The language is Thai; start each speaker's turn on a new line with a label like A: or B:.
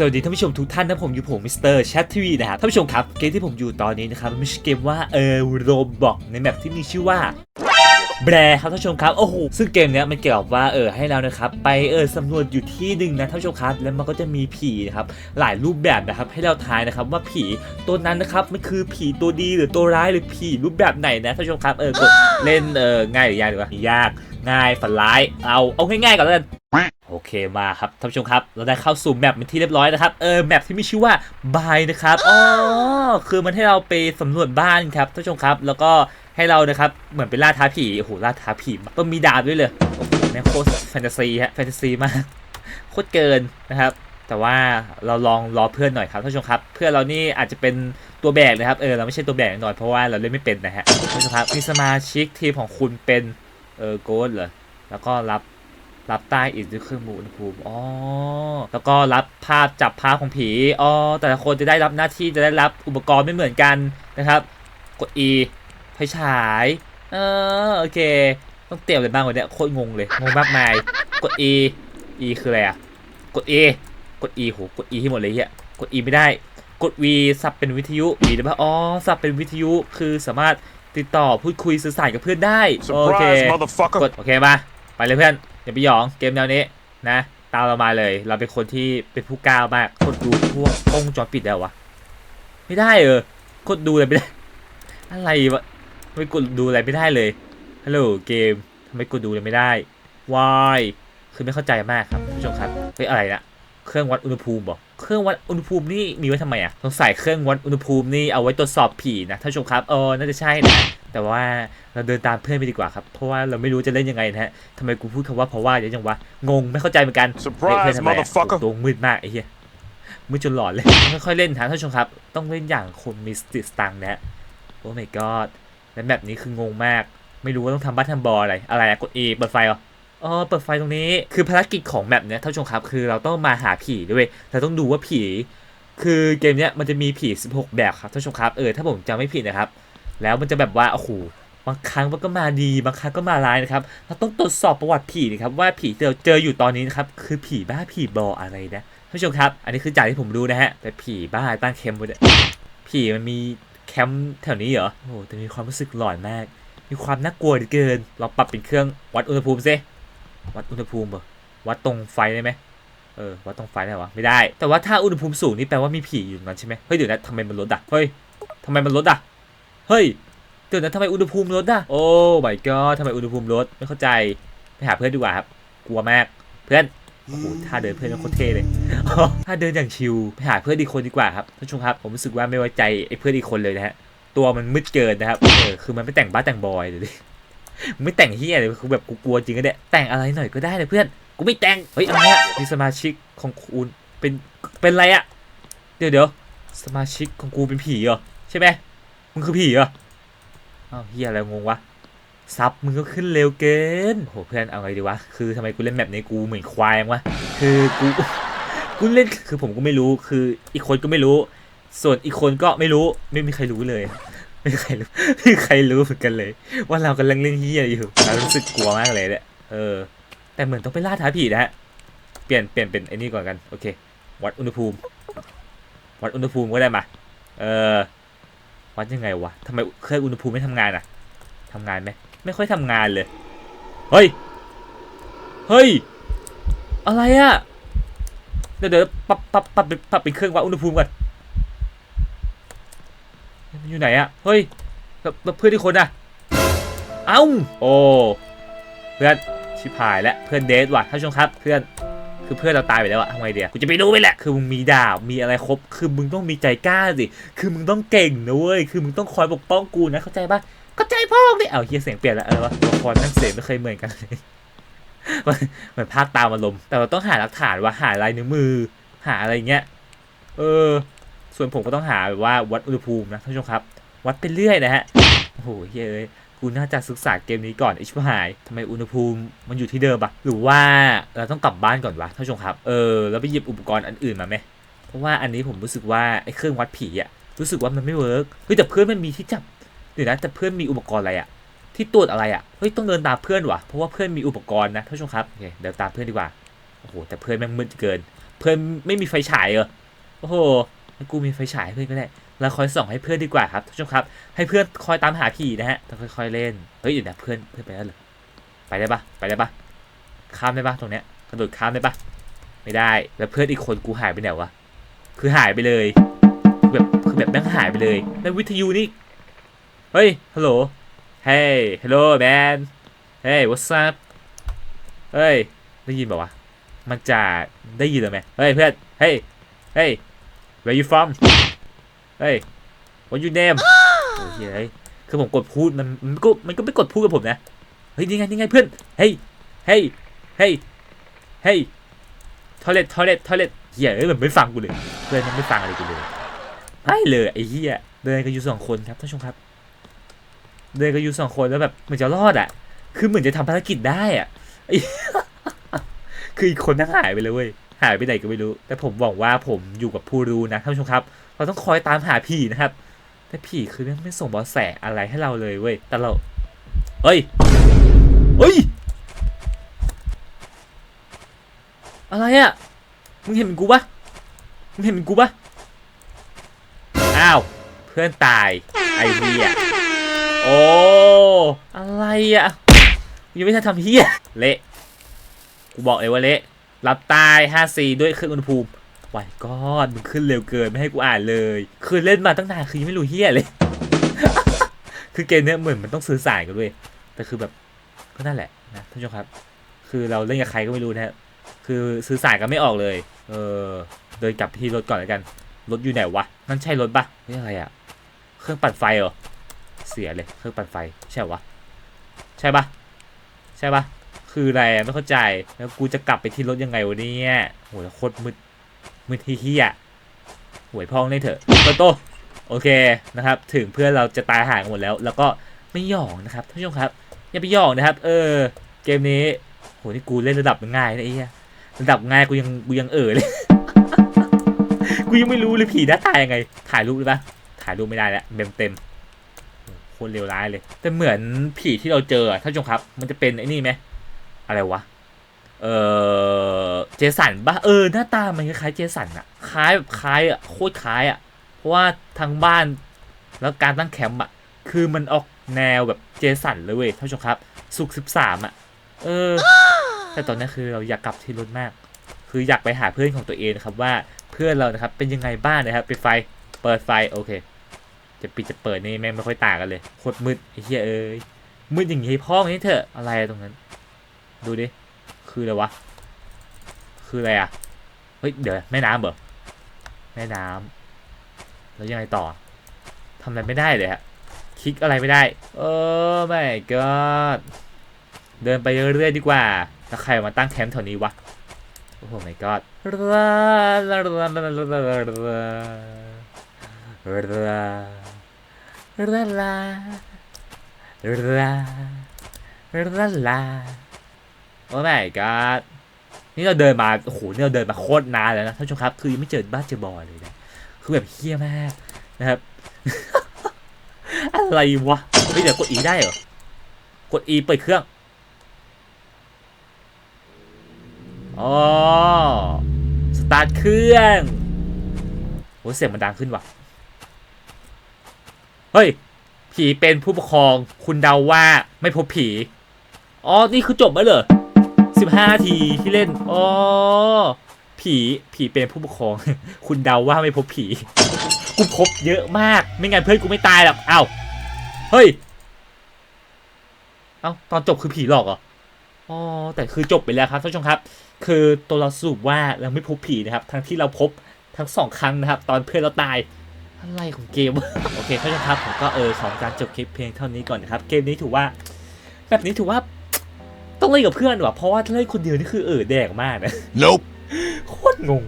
A: สวัสดีท่านผู้ชมทุกท่านนะผมอยู่ผมมิสเตอร์แชททีวีนะครับท่านผู้ชมครับเกมที่ผมอยู่ตอนนี้นะครับมันไม่ใช่เกมว่าเออโรบอกในแมปที่มีชื่อว่า แบรครับท่านผู้ชมครับโอ้โหซึ่งเกมเนี้ยมันเกี่ยวกับว่าเออให้เรานะครับไปเออสำรวจอยู่ที่หนึ่งนะท่านผู้ชมครับแล้วมันก็จะมีผีนะครับหลายรูปแบบนะครับให้เราทายนะครับว่าผีตัวนั้นนะครับมันคือผีตัวดีหรือตัวร้ายหรือผีรูปแบบไหนนะท่านผู้ชมครับเออกดเล่นเออง่ายหรือยากดีวะยากง่ายฝันร้ายเอาเอาง่ายๆก่อนแล้วกันโอเคมาครับท่านผู้ชมครับ เราได้เข้าสู่แมปเป็นที่เรียบร้อยนะครับเออแมปที่มีชื่อว่าบายนะครับอ๋อคือมันให้เราไปสำรวจบ้านครับท่านผู้ชมครับ แล้วก็ ให้เรานะครับเหมือนเป็นล่าท้าผีโอ้โหล่าท้าผีต้องมีดาบด้วยเลยโอ้โหแม่โคตรแฟนตาซีฮะแฟนตาซีมากโคตรเกินนะครับ แต่ว่าเราลองรอเพื่อนหน่อยครับท่านผู้ชมครับ เพื่อนเรานี่อาจจะเป็นตัวแบกนะครับเออเราไม่ใช่ตัวแบกแน่อนเพราะว่าเราเล่นไม่เป็นนะฮะท่านผู้ชมครับมีสมาชิกทีมของคุณเป็นเออโกดเหรอแล้วก็รับรับใต้อิฐด้วยเครื่องมืออุณหภูมิอ๋อ แล้วก็รับภาพจับภาพของผี อ๋อ แต่ละคนจะได้รับหน้าที่จะได้รับอุปกรณ์ไม่เหมือนกันนะครับ กด E ไฟฉาย เออโอเค ต้องเตรียมอะไรบ้างวะเนี่ยโคตรงงเลย งงมากมาย กด E E คืออะไรอะกด A กด E โห กด E ที่หมดเลยเฮียกด E ไม่ได้ กด V สับเป็นวิทยุ V ได้ปะอ๋อ สับเป็นวิทยุ คือสามารถติดต่อพูดคุยสื่อสารกับเพื่อนได้ โอเค
B: Surprise, motherfucker.
A: กด โอเคมา ไปเลยเพื่อน อย่าไปหยอง เกมแนวนี้นะ ตามเรามาเลย เราเป็นคนที่เป็นผู้กล้ามากกดดูพวกกล้องวงจอปิดได้วะ ไม่ได้เออกดดูอะไรไม่ได้ อะไรวะ ไม่กดดูอะไรไม่ได้เลยฮัลโหลเกมทำไมกดดูอะไรไม่ได้วายคือไม่เข้าใจมากครับผู้ชมครับเฮ้ยอะไรนะเครื่องวัดอุณหภูมิบอกเครื่องวัดอุณหภูมินี่มีไว้ทำไมอะสงสัยเครื่องวัดอุณหภูมินี่เอาไว้ตรวจสอบผีนะท่านผู้ชมครับเออน่าจะใช่นะแต่ว่าเราเดินตามเพื่อนไปดีกว่าครับ เพราะว่าเราไม่รู้จะเล่นยังไงนะฮะทำไมกูพูดคำว่าเพราะว่าเดี๋ยวจังวะงงไม่เข้าใจเหมือนกันเฮ้ยเพื่อน
B: Surprise,
A: ทำไมอะ
B: motherfucker.
A: ตัวมืดมากไอ้เหี้ยมืดจนหลอนเลยค่อยๆเล่นนะท่านผู้ชมครับ ต้องเล่นอย่างคนมีสติสตังค์นะฮะโอ้ my god และแบบนี้คืองงมาก ไม่รู้ว่าต้องทำบ้านทำบออะไร อะไรอะกด E เปิดไฟเหรออ๋อเปิดไฟตรงนี้ คือภารกิจของแบบเนี้ยท่านผู้ชมครับ คือเราต้องมาหาผีด้วย เราต้องดูว่าผี คือเกมเนี้ยมันจะมีผี 16 แบบครับท่านผู้ชมครับ เออถ้าผมจำไม่ผิดนะครับ แล้วมันจะแบบว่า โอ้โห บางครั้งมันก็มาดี บางครั้งก็มาร้ายนะครับ เราต้องตรวจสอบประวัติผีนะครับว่าผีที่เราเจออยู่ตอนนี้นะครับ คือผีบ้าผีบออะไรนะท่านผู้ชมครับ อันนี้คือจากที่ผมรู้นะฮะ แต่ผีบ้าตั้งแคมไว้เนี่ยผีมันมี แคมป์แถวนี้เหรอ โอ้โหแต่มีความรู้สึกหลอนมาก มีความน่ากลัวเหลือเกิน เราปรับเป็นเครื่องวัดอุณหภูมิซิวัดอุณหภูมิเหรอวัดตรงไฟได้ไหมเออวัดตรงไฟได้เหรอวะไม่ได้ แต่ว่าถ้าอุณหภูมิสูงนี่แปลว่ามีผีอยู่นั้นใช่ไหมเฮ้ยเดี๋ยวนะทำไมมันลดอะเฮ้ยทำไมมันลดอะเฮ้ยเดี๋ยวนะทำไมอุณหภูมิลดอะโอ้ my god ทำไมอุณหภูมิลดไม่เข้าใจไปหาเพื่อนดีกว่าครับ กลัวมาก เพื่อน โอ้โหท่าเดินเพื่อนโคตรเท่เลยท่าเดินอย่างชิลไปหาเพื่อนอีกคนดีกว่าครับท่านผู้ชมครับผมรู้สึกว่าไม่ไว้ใจไอ้เพื่อนอีกคนเลยนะฮะตัวมันมืดเกินนะครับเออคือมันไม่แต่งบ้าแต่งบอยเลยไม่แต่งเฮียเลยคือแบบกูกลัวจริงก็เนี่ยแต่งอะไรหน่อยก็ได้เลยเพื่อนกูไม่แต่งเฮ้ยอะไรอะมีสมาชิกของคุณเป็นเป็นอะไรอะเดี๋ยวเดี๋ยวสมาชิกของกูเป็นผีเหรอใช่ไหมมึงคือผีเหรออ้าวเฮียอะไรงงวะ ซับมึงก็ขึ้นเร็วเกินโหเพื่อนเอาไงดีวะ คือทำไมกูเล่นแบบนี้กูเหมือนควายวะ คือกูกูเล่นคือผมก็ไม่รู้คืออีกคนก็ไม่รู้ ส่วนอีกคนก็ไม่รู้ไม่มีใครรู้เลย ไม่มีใครรู้ไม่มีใครรู้เหมือนกันเลย ว่าเรากำลังเล่นเฮียอยู่เรารู้สึกกลัวมากเลยเนี่ยเออ แต่เหมือนต้องไปล่าท้าผีนะฮะเปลี่ยนเปลี่ยนเป็นไอ้นี่ก่อนกันโอเค วัดอุณหภูมิ วัดอุณหภูมิก็ได้มาเออวัดยังไงวะทำไมเครื่องอุณหภูมิไม่ทำงานอะทำงานไหม ไม่ค่อยทำงานเลย เฮ้ย เฮ้ย อะไรอะเดี๋ยวเดี๋ยวปรับปรับปรับปรับเป็นเครื่องวัดอุณหภูมิก่อนมันอยู่ไหนอะเฮ้ยเพื่อนที่คนอะเอ้า โอ้เพื่อนชิบหายแล้วเพื่อนเดทว่ะท่านผู้ชมครับเพื่อนคือเพื่อนเราตายไปแล้วอะทำไงเดียกูจะไปรู้ไปแหละ คือมึงมีดาบมีอะไรครบ คือมึงต้องมีใจกล้าสิ คือมึงต้องเก่งนะเว้ย คือมึงต้องคอยปกป้องกูนะเข้าใจปะ เข้าใจพ่อดิเอาเฮียเสียงเปลี่ยนแล้วอะไรวะตัวละครนั่งเสียงไม่เคยเหมือนกันเลยเหมือนภาคตามอารมณ์แต่เราต้องหาหลักฐานว่าหาลายนิ้วมือ หาอะไรเงี้ยเออ ส่วนผมก็ต้องหาแบบว่าวัดอุณหภูมินะท่านผู้ชมครับ วัดไปเรื่อยนะฮะโอ้โหเฮ้ยเอ้ยกูน่าจะศึกษาเกมนี้ก่อนไอ้ชิบหายทำไมอุณหภูมิมันอยู่ที่เดิมปะหรือว่าเราต้องกลับบ้านก่อนวะท่านผู้ชมครับเออแล้วไปหยิบอุปกรณ์อันอื่นมาไหมเพราะว่าอันนี้ผมรู้สึกว่าไอ้เครื่องวัดผีอะรู้สึกว่ามันไม่เวิร์กเฮ้ยแต่เพื่อนมันมีที่จับ ดี๋ยวนะแต่เพื่อนมีอุปกรณ์อะไรอะที่ตรวจอะไรอะเฮ้ยต้องเดินตามเพื่อนว่ะเพราะว่าเพื่อนมีอุปกรณ์นะท่านผู้ชมครับโอเคเดินตามเพื่อนดีกว่าโอ้โหแต่เพื่อนแม่งมืดเกิน เพื่อนไม่มีไฟฉายเหรอโอ้โหกูมีไฟฉายเพื่อนก็ได้เราคอยส่องให้เพื่อนดีกว่าครับท่านผู้ชมครับ ให้เพื่อนคอยตามหาผีนะฮะต้องค่อยๆเล่นเฮ้ยเดี๋ยวนะเพื่อนเพื่อนไปแล้วเหรอไปได้ปะไปได้ปะข้ามได้ปะตรงเนี้ยกระโดดข้ามได้ปะไม่ได้แล้วเพื่อนอีกคนกูหายไปไหนวะคือหายไปเลยแบบคือแบบแม่งหายไปเลยแล้ววิทยุนี่ เฮ้ย ฮัลโหล เฮ้ย ฮัลโหลแมน เฮ้ย what's up เฮ้ย ได้ยินป่าวะ มันจะได้ยินหรือไหมเฮ้ยเพื่อน เฮ้ย เฮ้ย where you from เฮ้ย what you name โอ้ยเฮ้ยคือผมกดพูดมันมันก็มันก็ไม่กดพูดกับผมนะ เฮ้ยนี่ไงนี่ไงเพื่อน เฮ้ย เฮ้ย เฮ้ย เฮ้ย toilet toilet toilet เฮียเอ้ยมันไม่ฟังกูเลย เพื่อนมันไม่ฟังอะไรกูเลยไม่เลยไอ้เฮียเดินกันอยู่สองคนครับท่านผู้ชมครับ เดินกันอยู่สองคนแล้วแบบเหมือนจะรอดอะ คือเหมือนจะทำภารกิจได้อะ คืออีกคนนั่งหายไปเลยเว้ย หายไปไหนก็ไม่รู้ แต่ผมหวังว่าผมอยู่กับผู้รู้นะท่านผู้ชมครับ เราต้องคอยตามหาผีนะครับ แต่ผีคือไม่ไม่ส่งเบอแสอะไรให้เราเลยเว้ย แต่เราเอ้ยเอ้ย อะไรอะมึงเห็นกูปะมึงเห็นกูปะอ้าว เพื่อนตายไอเดีย โอ้ อะไรอะยังไม่ทันทำเฮียเละกูบอกเลยว่าเละรับตาย5ด้วยเครื่องอุณหภูมิวายก้อนมึงขึ้นเร็วเกินไม่ให้กูอ่านเลย คือเล่นมาตั้งนานคือยังไม่รู้เฮียเลย คือเกมเนี้ยเหมือนมันต้องสื่อสารกันด้วย แต่คือแบบก็นั่นแหละนะท่านผู้ชมครับ คือเราเล่นกับใครก็ไม่รู้นะฮะคือสื่อสารกันไม่ออกเลย เออเดินกลับที่รถก่อนแล้วกัน รถอยู่ไหนวะนั่นใช่รถปะนี่อะไรอะเครื่องปั่นไฟเหรอ เสียเลยเครื่องปั่นไฟใช่เหรอวะใช่ปะใช่ปะคืออะไรไม่เข้าใจแล้วกูจะกลับไปที่รถยังไงวะเนี่ยโหแล้วโคตรมืดมืดเฮี้ยๆหวยพองได้เถอะโตโตโอเคนะครับ ถึงเพื่อนเราจะตายห่างหมดแล้ว แล้วก็ไม่หยองนะครับท่านผู้ชมครับ อย่าไปหยองนะครับ เออ เกมนี้โหนี่กูเล่นระดับง่ายนะไอ้เหี้ยระดับง่ายกูยังกูยังเออเลยกูยังไม่รู้เลยผีหน้าตายยังไง ถ่ายรูปได้ปะถ่ายรูปไม่ได้แล้วเต็มเต็ม คตรเลวร้ายเลย แต่เหมือนผีที่เราเจอท่านผู้ชมครับ มันจะเป็นไอ้นี่ไหมอะไรวะเออเจสันปะเออหน้าตามันคล้ายเจสันอะคล้ายแบบคล้ายอะโคตรคล้ายอะเพราะว่าทางบ้านแล้วการตั้งแคมป์อะคือมันออกแนวแบบเจสันเลยเว้ยท่านผู้ชมครับ สุกสิบสามอะเออ แต่ตอนนี้คือเราอยากกลับที่รถมาก คืออยากไปหาเพื่อนของตัวเองนะครับว่าเพื่อนเรานะครับเป็นยังไงบ้างนะครับปิดไฟเปิดไฟโอเค จะปิดจะเปิดนี่แม่งไม่ค่อยต่างกันเลยโคตรมืดไอ้เหี้ยเอ้ยมืดอย่างงี้พ่อมันนี่เถอะอะไรตรงนั้น ดูดิคืออะไรวะคืออะไรอะเฮ้ยเดี๋ยวแม่น้ำเหรอแม่น้ำแล้วยังไงต่อทำอะไรไม่ได้เลยฮะคลิกอะไรไม่ได้โอ้ไม่ก็เดินไปเรื่อยๆดีกว่าแล้วใครมาตั้งแคมป์แถวนี้วะโอ้โห my god โอ้ my god นี่เราเดินมาโอ้โหนี่เราเดินมาโคตรนานแล้วนะท่านผู้ชมครับ คือยังไม่เจอบ้านเจอบอยเลยนะคือแบบเฮี้ยมากนะครับ อะไรวะเฮ้ยเดี๋ยวกด E ได้เหรอกด E เปิดเครื่องอ๋อสตาร์ทเครื่องโหเสียงมันดังขึ้นว่ะ ฮ้ย ผีเป็นผู้ปกครอง คุณเดาว่าไม่พบผี อ๋อ นี่คือจบแล้วเหรอสิบห้าทีที่เล่น อ๋อ ผี ผีเป็นผู้ปกครอง คุณเดาว่าไม่พบผี กูพบเยอะมาก ไม่งั้นเพื่อนกูไม่ตายหรอกเอ้าเฮ้ย เอ้า ตอนจบคือผีหลอกเหรอ อ๋อ แต่คือจบไปแล้วครับท่านผู้ชมครับ คือตัวเราสรุปว่าเราไม่พบผีนะครับ ทั้งที่เราพบทั้งสองครั้งนะครับ ตอนเพื่อนเราตาย อะไรของเกม โอเคท่านผู้ชมครับผมก็เออของการจบคลิปเพียงเท่านี้ก่อนนะครับ เกมนี้ถือว่า แบบนี้ถือว่าต้องเล่นกับเพื่อนว่ะเพราะว่าถ้าเล่นคนเดียวนี่คือเออแดกมากนะ
B: Nope.
A: โคตรงง